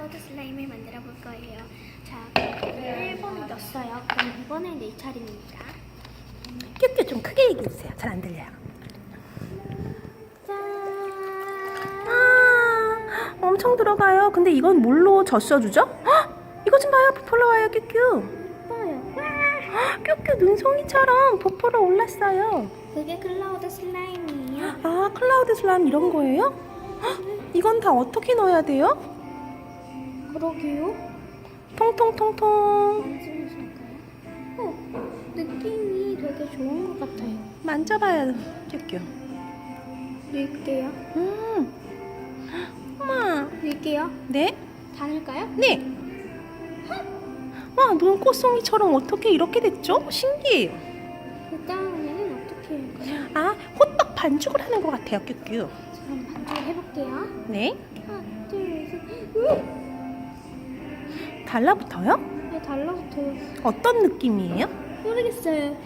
클라우드 슬라임을 만들어 볼 거예요. 자, 1번을 넣었어요. 그럼 이번엔 내 차례입니다. 큐큐 좀 크게 얘기해주세요. 잘 안 들려요. 짠! 아, 엄청 들어가요. 근데 이건 뭘로 젖혀주죠? 헉, 이거 좀 봐요. 부풀러 와요, 큐큐. 예뻐요. 헉, 큐큐 눈송이처럼 부풀어 올랐어요. 그게 클라우드 슬라임이에요. 아, 클라우드 슬라임 이런 거예요? 헉, 이건 다 어떻게 넣어야 돼요? 그러게요. 통통통통. 어, 느낌이 되게 좋은 것 같아요. 만져봐요, 큐큐. 넣을게요. 음. 엄마. 넣을게요. 네? 다 넣을까요? 네. 와, 눈꽃송이처럼 어떻게 이렇게 됐죠? 신기해요. 그 다음에는 어떻게 할까요? 아, 호떡 반죽을 하는 것 같아요, 큐큐. 그럼 반죽 해볼게요. 네. 하나, 둘, 셋. 으! 달라붙어요? 네, 달라붙어요. 어떤 느낌이에요? 모르겠어요.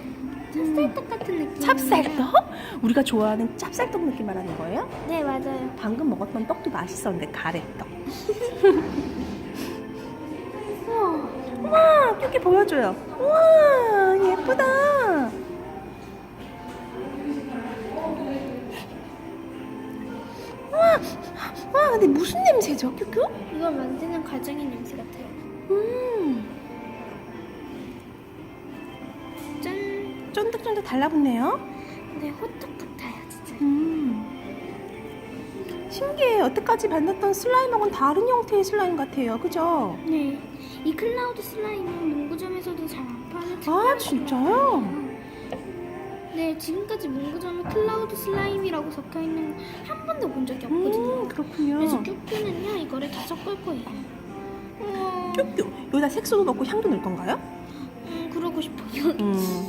찹쌀떡 같은 느낌. 찹쌀떡? 우리가 좋아하는 찹쌀떡 느낌 말하는 거예요? 네, 맞아요. 방금 먹었던 떡도 맛있었는데 가래떡. 우와. 와, 큐큐 보여줘요. 와, 예쁘다. 와, 와, 근데 무슨 냄새죠, 큐큐? 이걸 만드는 과정의 냄새 같아요. 음, 짠. 쫀득쫀득 달라붙네요. 네, 호떡 같아요, 진짜. 음, 신기해. 여태까지 만났던 슬라임하고는 다른 형태의 슬라임 같아요. 그죠? 네. 이 클라우드 슬라임은 문구점에서도 잘 안 파는 아, 특별한 진짜요? 네, 지금까지 문구점에 클라우드 슬라임이라고 적혀 있는 거한 번도 본 적이 없거든요. 음, 그렇군요. 그래서 큐큐는요, 이거를 다 섞을 거예요. 큐큐. 여기다 색소도 넣고 향도 넣을 건가요? 음, 그러고 싶어요. 음,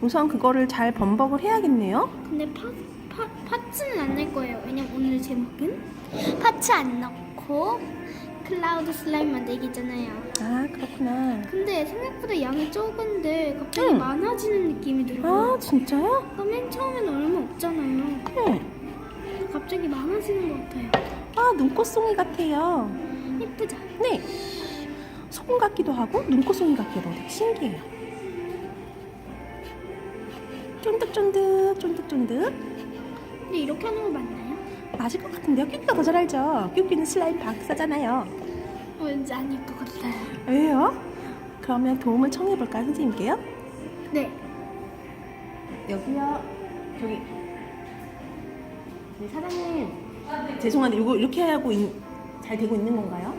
우선 그거를 잘 범벅을 해야겠네요. 근데 파, 파, 파츠는 안 낼 거예요. 왜냐면 오늘 제목은 파츠 안 넣고 클라우드 슬라임 만들기잖아요. 아, 그렇구나. 근데 생각보다 양이 적은데 갑자기 응. 많아지는 느낌이 들어요. 아, 진짜요? 그러니까 맨 처음에는 얼마 없잖아요. 응. 갑자기 많아지는 것 같아요. 아, 눈꽃송이 같아요. 예쁘죠? 네. 소금 같기도 하고 눈꽃송이 같기도 하고 신기해요. 쫀득쫀득, 쫀득쫀득. 근데 이렇게 하는 거 맞나요? 맞을 것 같은데요? 큐큐가 더 잘 알죠? 큐큐는 슬라임 박사잖아요. 어, 왠지 아닐 것 같아요. 왜요? 그러면 도움을 청해볼까요, 선생님께요? 네. 여기요. 저기. 네, 사장님. 죄송한데 이거 이렇게 하고 있- 잘 되고 있는 건가요?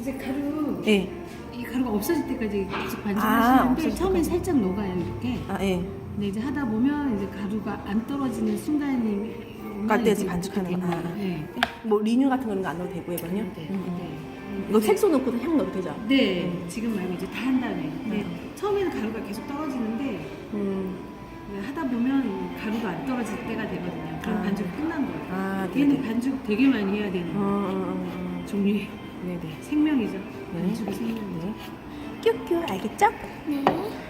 이제 가루 네. 이 가루가 없어질 때까지 계속 아, 반죽하시는데 없어질 처음엔 때까지. 살짝 녹아요 이렇게. 아, 예. 근데 이제 하다 보면 이제 가루가 안 떨어지는 순간이 까대에서 반죽하는 거. 아, 아. 네. 뭐 리뉴 같은 거는 안 넣어도 되고요, 이건요? 네. 음, 음. 네. 이거 색소 넣고 향 넣어도 되죠? 네. 음. 지금 말고 이제 다 한 다음에. 근데 음. 처음에는 가루가 계속 떨어지는데 음. 네, 하다 보면 가루가 안 떨어질 때가 되거든요. 그럼 아. 반죽이 끝난 거예요. 아, 얘는 네네. 반죽 되게 많이 해야 되는 어, 어, 어, 어. 네네. 생명이죠. 네. 반죽이 생명이죠. 네. 큐큐, 알겠죠? 네.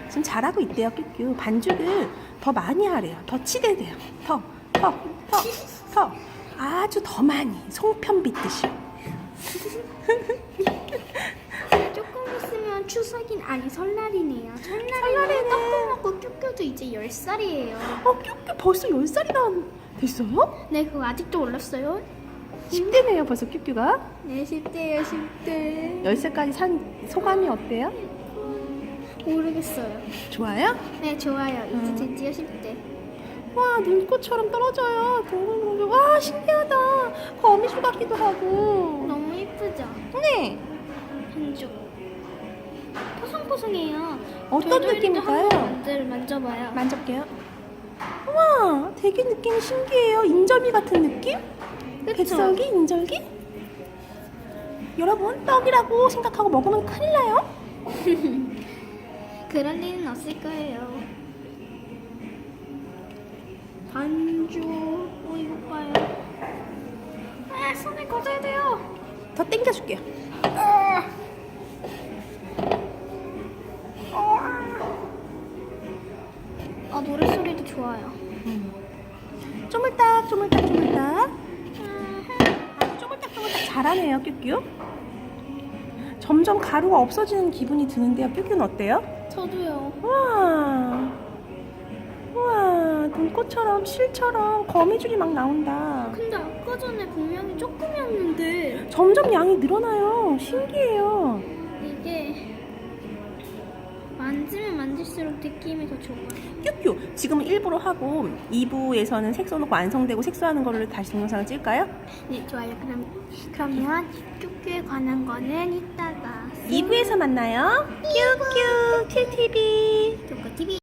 지금 잘하고 있대요, 큐큐. 반죽을 더 많이 하래요. 더 치대대요. 더, 더, 더, 더. 아주 더 많이. 송편. 조금 있으면 추석인 아니 설날이네요. 설날이네. 설날에는 떡국 먹고 큐큐도 이제 10살이에요. 어, 큐큐 벌써 10살이나 됐어요? 네, 그거 아직도 몰랐어요? 10대네요, 벌써 큐큐가. 네, 10대예요, 10대. 10살까지 산 소감이 어때요? 모르겠어요. 좋아요? 네, 좋아요. 이제 음. 드디어 10대. 와, 눈꽃처럼 떨어져요. 동글동글. 와, 신기하다. 거미줄 같기도 하고. 너무 예쁘죠? 네. 반죽. 포송포송해요. 어떤 느낌일까요? 한번 만져봐요. 만져볼게요. 우와, 되게 느낌이 신기해요. 인절미 같은 느낌? 백설기, 인절기? 여러분, 떡이라고 생각하고 먹으면 큰일 나요. 그럴 리는 없을 거예요. 반죽. 어, 이거 봐요. 아, 손에 걷어야 돼요. 더 땡겨줄게요. 아, 노랫소리도 좋아요. 쪼물딱, 쪼물딱, 쪼물딱, 쪼물딱 잘하네요, 뀨뀨. 점점 가루가 없어지는 기분이 드는데요. 뀨뀨는 어때요? 저도요. 우와. 우와, 눈꽃처럼 실처럼 거미줄이 막 나온다. 근데 아까 전에 분명히 조금이었는데 점점 양이 늘어나요. 신기해요. 이게 만지면 만질수록 느낌이 더 좋아요. 뀨뀨. 지금은 일부러 하고 2부에서는 색소 넣고 완성되고 색소하는 거를 다시 동영상을 찍을까요? 네, 좋아요. 그럼 그러면 쭈쭈에 관한 거는 이따가 2부에서 만나요. 뀨뀨 킬TV. 쭈쭈 TV